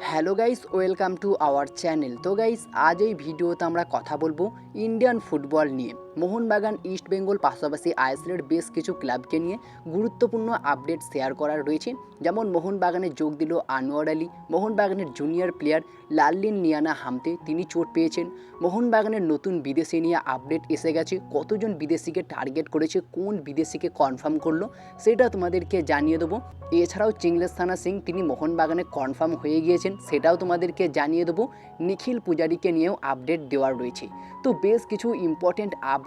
Hello guys, welcome to our channel. তো guys, আজ এই ভিডিওতে আমরা কথা বলব ইন্ডিয়ান ফুটবল নিয়ে। মোহনবাগান ইস্ট বেঙ্গল পাশাপাশি আইএসএলের বেশ কিছু ক্লাবকে নিয়ে গুরুত্বপূর্ণ আপডেট শেয়ার করার রয়েছে। যেমন মোহনবাগানে যোগ দিল আনোয়ার আলী, মোহনবাগানের জুনিয়র প্লেয়ার লাল্লিন নিয়ানা হামতে তিনি চোট পেয়েছেন। মোহনবাগানের নতুন বিদেশি নিয়ে আপডেট এসে গেছে, কতজন বিদেশিকে টার্গেট করেছে, কোন বিদেশিকে কনফার্ম করল সেটা তোমাদেরকে জানিয়ে দেবো। এছাড়াও চিংলেস্থানা সিং, তিনি মোহনবাগানে কনফার্ম হয়ে গিয়েছেন, সেটাও তোমাদেরকে জানিয়ে দেবো। নিখিল পূজারীকে নিয়েও আপডেট দেওয়ার রয়েছে। তো বেশ কিছু ইম্পর্টেন্ট আপডেট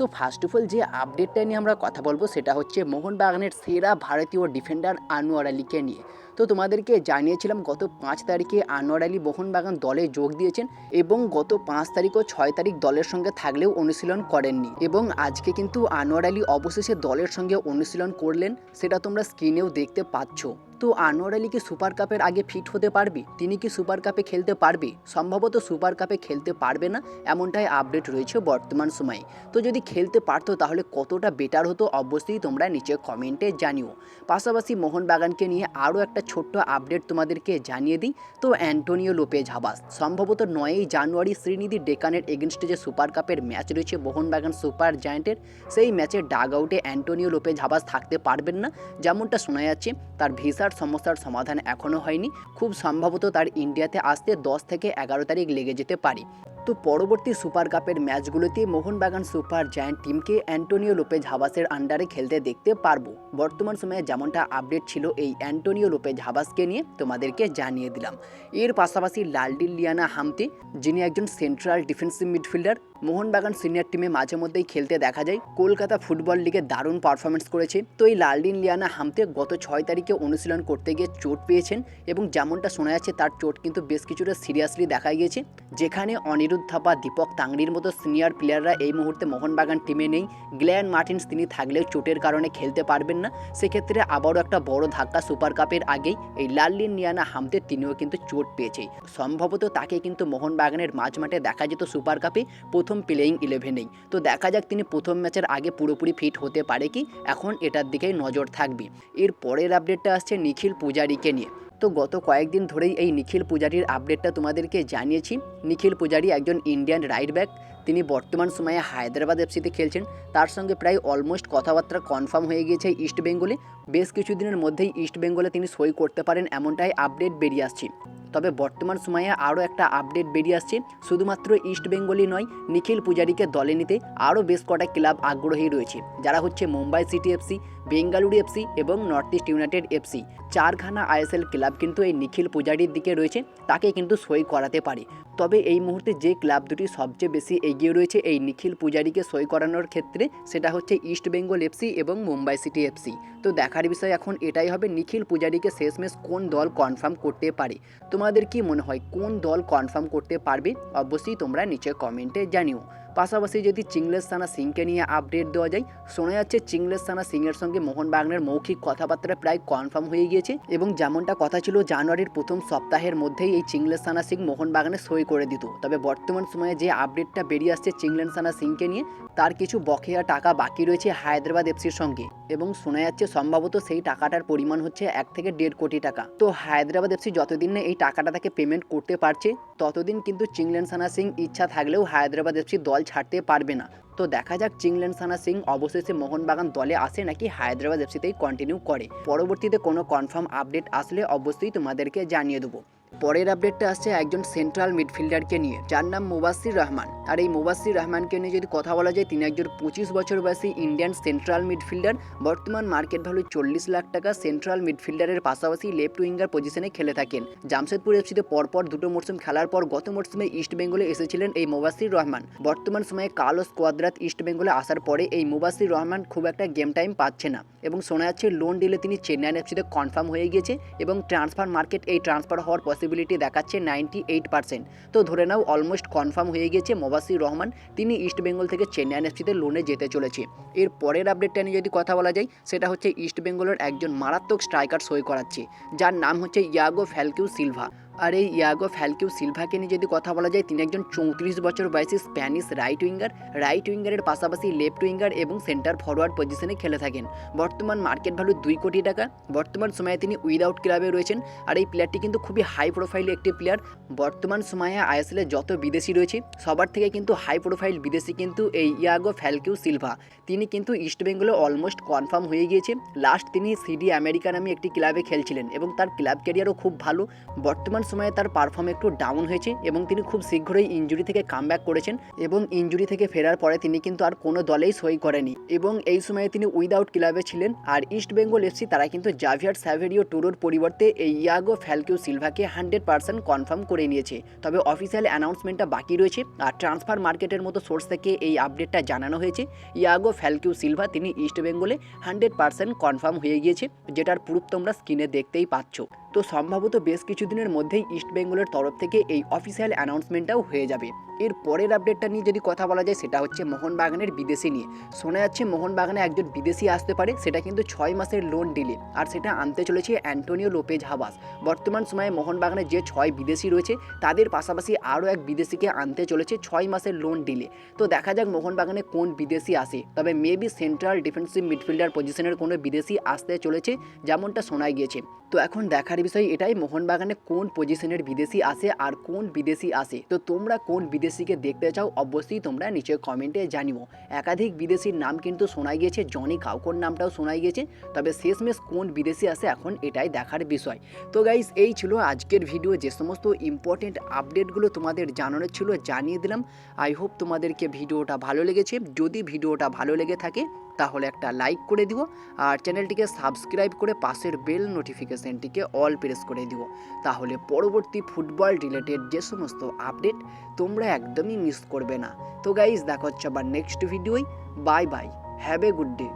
তো ফার্স্ট অফ অল যে আপডেটটা নিয়ে আমরা কথা বলব সেটা হচ্ছে মোহনবাগানের সেরা ভারতীয় ডিফেন্ডার আনোয়ার আলীকে নিয়ে। তো তোমাদেরকে জানিয়েছিলাম গত পাঁচ তারিখে আনোয়ার আলী মোহনবাগান দলে যোগ দিয়েছেন এবং গত পাঁচ তারিখ ও ছয় তারিখ দলের সঙ্গে থাকলেও অনুশীলন করেননি এবং আজকে কিন্তু আনোয়ার আলী অবশেষে দলের সঙ্গে অনুশীলন করলেন সেটা তোমরা স্ক্রিনেও দেখতে পাচ্ছ। তো আনোয়ার আলী কি সুপার কাপের আগে ফিট হতে পারবে? তিনি কি সুপার কাপে খেলতে পারবে? সম্ভবত সুপার কাপে খেলতে পারবে না, এমনটাই আপডেট রয়েছে বর্তমান সময়ে। তো যদি খেলতে পারতো তাহলে কতটা বেটার হতো অবশ্যই তোমরা নিচে কমেন্টে জানিও। পাশাপাশি মোহনবাগানকে নিয়ে আরও একটা ছোট্ট আপডেট তোমাদেরকে জানিয়ে দিই। তো অ্যান্টোনিও লোপেজ হাবাস, সম্ভবত নয়ই জানুয়ারি শ্রীনিধি ডেকানের এগেনস্টে যে সুপার কাপের ম্যাচ রয়েছে মোহনবাগান সুপার জায়ান্টের সেই ম্যাচের ডাগ আউটে অ্যান্টোনিও লোপেজ হাবাস থাকতে পারবেন না। যেমনটা শোনা যাচ্ছে, তার ভিসার সমস্যার সমাধান এখনও হয়নি। খুব সম্ভবত তার ইন্ডিয়াতে আসতে দশ থেকে এগারো তারিখ লেগে যেতে পারে। তো পরবর্তী সুপার কাপের ম্যাচগুলোতে মোহনবাগান সুপার জায়ান্ট টিমকে অ্যান্টোনিও লোপেজ হাবাসের আন্ডারে খেলতে দেখতে পারব। বর্তমান সময়ে যেমনটা আপডেট ছিল এই অ্যান্টোনিও লোপেজ হাবাসকে নিয়ে তোমাদেরকে জানিয়ে দিলাম। এর পাশাপাশি লালডিল লিয়ানা হামতি, যিনি একজন central defensive midfielder Mohun Bagan senior টিমে মাঝে মধ্যেই খেলতে দেখা যায়। কলকাতা ফুটবল লিগে দারুণ পারফরমেন্স করেছে। তো এই লালডিন লিয়ানা হামতে গত ছয় তারিখে অনুশীলন করতে গিয়ে চোট পেয়েছেন এবং যেমনটা শোনা যাচ্ছে তার চোট কিন্তু বেশ কিছুটা সিরিয়াসলি দেখা গিয়েছে যেখানে অনিরুদ্ধ থাপা দীপক তাংড়ির মতো সিনিয়র প্লেয়াররা এই মুহূর্তে মোহনবাগান টিমে নেই। গ্ল্যান মার্টিন্স তিনি থাকলেও চোটের কারণে খেলতে পারবেন না। সেক্ষেত্রে আবারও একটা বড় ধাক্কা সুপার কাপের আগেই এই লাল্লিন নিয়ানা হামতে তিনিও কিন্তু চোট পেয়েছে সম্ভবত তাকে কিন্তু মোহনবাগানের মাঝ মাঠে দেখা যেত সুপার কাপে। প্রথম প্লেয়িং ইলেভেনেই তো দেখা যাক তিনি প্রথম ম্যাচের আগে পুরোপুরি ফিট হতে পারে কি। এখন এটার দিকেই নজর থাকবে। এর পরের আপডেটটা আসছে নিখিল পূজারীকে নিয়ে। তো গত কয়েকদিন ধরেই এই নিখিল পূজারির আপডেটটা তোমাদেরকে জানিয়েছি। নিখিল পূজারি একজন ইন্ডিয়ান রাইট ব্যাক তিনি বর্তমান সময়ে হায়দ্রাবাদ এফসিতে খেলছেন। তার সঙ্গে প্রায় অলমোস্ট কথাবার্তা কনফার্ম হয়ে গিয়েছে ইস্ট বেঙ্গলে বেশ কিছুদিনের মধ্যেই ইস্ট বেঙ্গলে তিনি সই করতে পারেন এমনটাই আপডেট বেরিয়ে আসছে। তবে বর্তমান সময়ে আরও একটা আপডেট বেরিয়ে আসছে। শুধুমাত্র ইস্ট বেঙ্গলই নয়, নিখিল পূজারীকে দলে নিতে আরও বেশ কটা ক্লাব আগ্রহী রয়েছে। যারা হচ্ছে Mumbai city FC Bengaluru FC এবং নর্থ ইস্ট ইউনাইটেড এফসি চারখানা আইএসএল ক্লাব কিন্তু এই নিখিল পূজারির দিকে রয়েছে, তাকে কিন্তু সই করাতে পারে। তবে এই মুহূর্তে যে ক্লাব দুটি সবচেয়ে বেশি এগিয়ে রয়েছে এই নিখিল পূজারীকে সই করানোর ক্ষেত্রে, সেটা হচ্ছে ইস্ট বেঙ্গল এফসি এবং মুম্বাই সিটি এফসি তো দেখার বিষয় এখন এটাই হবে, নিখিল পূজারীকে শেষমেশ কোন দল কনফার্ম করতে পারে। তোমাদের কি মনে হয় কোন দল কনফার্ম করতে পারবে? অবশ্যই তোমরা নিচে কমেন্টে জানিও। পাশাপাশি যদি চিংলেস সানা সিংকে নিয়ে আপডেট দেওয়া যায়, শোনা যাচ্ছে চিংলেস সানা সিংয়ের সঙ্গে মোহন মোহনবাগানের মৌখিক কথাবার্তা প্রায় কনফার্ম হয়ে গিয়েছে এবং যেমনটা কথা ছিল, জানুয়ারির প্রথম সপ্তাহের মধ্যেই এই চিংলেস সানা সিং মোহন মোহনবাগানে সই করে দিত। তবে বর্তমান সময়ে যে আপডেটটা বেরিয়ে আসছে চিংলেন সানা সিংকে নিয়ে তার কিছু বকেয়া টাকা বাকি রয়েছে হায়দ্রাবাদ এফসির সঙ্গে। এবং শোনা যাচ্ছে সম্ভবত সেই টাকাটার পরিমাণ হচ্ছে এক থেকে দেড় কোটি টাকা। তো হায়দ্রাবাদ এফসি যতদিন না এই টাকাটা তাকে পেমেন্ট করতে পারছে, ততদিন কিন্তু চিংলেন সানা সিং ইচ্ছা থাকলেও হায়দ্রাবাদ এফসি দল ছাড়তে পারবে না। তো দেখা যাক চিংলেন সানা সিং অবশেষে মোহনবাগান দলে আসে নাকি হায়দ্রাবাদ এফসিতেই কন্টিনিউ করে। পরবর্তীতে কোনো কনফার্ম আপডেট আসলে অবশ্যই তোমাদেরকে জানিয়ে দেবো। পরের আপডেটটা আসছে একজন সেন্ট্রাল মিডফিল্ডারকে নিয়ে, যার নাম মুবাসির রহমান। আর এই মুবাসির রহমানকে নিয়ে যদি কথা বলা যায়, তিনি একজন পঁচিশ বছর বয়সী ইন্ডিয়ান সেন্ট্রাল মিডফিল্ডার বর্তমান মার্কেট ভ্যালু চল্লিশ লাখ টাকা সেন্ট্রাল মিডফিল্ডারের পাশাপাশি লেফট উইঙ্গার পজিশনে খেলে থাকেন। জামশেদপুর এফসিতে পরপর দুটো মরশুম খেলার পর গত মরশুমে ইস্ট বেঙ্গলে এসেছিলেন এই মুবাসির রহমান। বর্তমান সময়ে কালো স্কোয়াদ্রাত ইস্ট বেঙ্গলে আসার পরে এই মুবাসির রহমান খুব একটা গেম টাইম পাচ্ছে না। এবং শোনা যাচ্ছে লোন ডিলে তিনি চেন্নাই এফসিতে কনফার্ম হয়ে গিয়েছে এবং ট্রান্সফার মার্কেট এই ট্রান্সফার হওয়ার পসিবিলিটি দেখাচ্ছে নাইনটি এইট পার্সেন্ট তো ধরে নাও অলমোস্ট কনফার্ম হয়ে গিয়েছে মোবাসির রহমান, তিনি ইস্টবেঙ্গল থেকে চেন্নাই এনএফসিতে লোনে যেতে চলেছে। এর পরের আপডেটটা নিয়ে যদি কথা বলা যায়, সেটা হচ্ছে ইস্টবেঙ্গলের একজন মারাত্মক স্ট্রাইকার সই করাচ্ছে, যার নাম হচ্ছে ইয়াগো ফ্যালকিউ সিলভা আর এই ইয়াগো ফ্যালকিউ সিলভাকে নিয়ে যদি কথা বলা যায়, তিনি একজন চৌত্রিশ বছর বয়সী স্প্যানিশ রাইট উইঙ্গার। রাইট উইঙ্গারের পাশাপাশি লেফট উইঙ্গার এবং সেন্টার ফরওয়ার্ড পজিশনে খেলে থাকেন। বর্তমান মার্কেট ভ্যালু দুই কোটি টাকা। বর্তমান সময়ে তিনি উইদাউট ক্লাবে রয়েছেন আর এই প্লেয়ারটি কিন্তু খুবই হাই প্রোফাইল একটি প্লেয়ার। বর্তমান সময়ে আইএসএলে যত বিদেশি রয়েছে, সবার থেকে কিন্তু হাই প্রোফাইল বিদেশি কিন্তু এই ইয়াগো ফ্যালকিউ সিলভা। তিনি কিন্তু ইস্টবেঙ্গলে অলমোস্ট কনফার্ম হয়ে গিয়েছে। লাস্ট তিনি সিডি আমেরিকা নামে একটি ক্লাবে খেলছিলেন এবং তার ক্লাব ক্যারিয়ারও খুব ভালো। বর্তমান সময়ে তার পারফর্ম একটু ডাউন হয়েছে এবং তিনি খুব শীঘ্রই ইঞ্জুরি থেকে কামব্যাক করেছেন এবং ইঞ্জুরি থেকে ফেরার পরে তিনি কিন্তু আর কোনো দলেই সই করেনি। এবং এই সময়ে তিনি উইদাউট ক্লাবে ছিলেন আর ইস্ট বেঙ্গল এফসি তারা কিন্তু জাভিয়ার স্যাভেরিও টুরোর পরিবর্তে এই ইয়াগো ফ্যালকিউ সিলভাকে হান্ড্রেড পার্সেন্ট কনফার্ম করে নিয়েছে। তবে অফিসিয়াল অ্যানাউন্সমেন্টটা বাকি রয়েছে আর ট্রান্সফার মার্কেটের মতো সোর্স থেকে এই আপডেটটা জানানো হয়েছে। ইয়াগো ফ্যালকিউ সিলভা তিনি ইস্ট বেঙ্গলে হান্ড্রেড পার্সেন্ট কনফার্ম হয়ে গিয়েছে, যেটার প্রুফ তোমরা স্ক্রিনে দেখতেই পাচ্ছ। তো সম্ভবত বেশ কিছুদিনের মধ্যেই ইস্ট বেঙ্গলের তরফ থেকে এই অফিসিয়াল অ্যানাউন্সমেন্টটাও হয়ে যাবে। এর পরের আপডেটটা নিয়ে যদি কথা বলা যায়, সেটা হচ্ছে মোহনবাগানের বিদেশি নিয়ে। শোনা যাচ্ছে মোহনবাগানে একজন বিদেশি আসতে পারে, সেটা কিন্তু ছয় মাসের লোন ডিলে আর সেটা আনতে চলেছে অ্যান্টোনিও লোপেজ হাবাস। বর্তমান সময়ে মোহনবাগানে যে ছয় বিদেশি রয়েছে, তাদের পাশাপাশি আরও এক বিদেশিকে আনতে চলেছে ছয় মাসের লোন ডিলে তো দেখা যাক মোহনবাগানে কোন বিদেশি আসে, তবে মেবি সেন্ট্রাল ডিফেন্সিভ মিডফিল্ডার পজিশনের কোনো বিদেশি আসতে চলেছে, যেমনটা শোনা গিয়েছে। তো এখন দেখার বিষয় এটাই, মোহনবাগানে কোন পজিশনের বিদেশি আসে আর কোন বিদেশি আসে? তো তোমরা কোন বিদেশিকে দেখতে চাও অবশ্যই তোমরা নিচে কমেন্টে জানিও। একাধিক বিদেশির নাম কিন্তু শোনা গিয়েছে জনি কাউকর নামটাও শোনা গিয়েছে তবে শেষমেশ কোন বিদেশি আসে এখন এটাই দেখার বিষয়। তো গাইস এই ছিল আজকের ভিডিও যে সমস্ত ইম্পর্টেন্ট আপডেটগুলো তোমাদের জানানোর ছিল জানিয়ে দিলাম। আই হোপ তোমাদেরকে ভিডিওটা ভালো লেগেছে। যদি ভিডিওটা ভালো লেগে থাকে তাহলে একটা লাইক করে দিও আর চ্যানেলটিকে সাবস্ক্রাইব করে পাশের বেল নোটিফিকেশানটিকে অল প্রেস করে দিও। তাহলে পরবর্তী ফুটবল রিলেটেড যে সমস্ত আপডেট তোমরা একদমই মিস করবে না। তো গাইজ দেখা হচ্ছে আবার নেক্সট ভিডিওই bye bye have a good day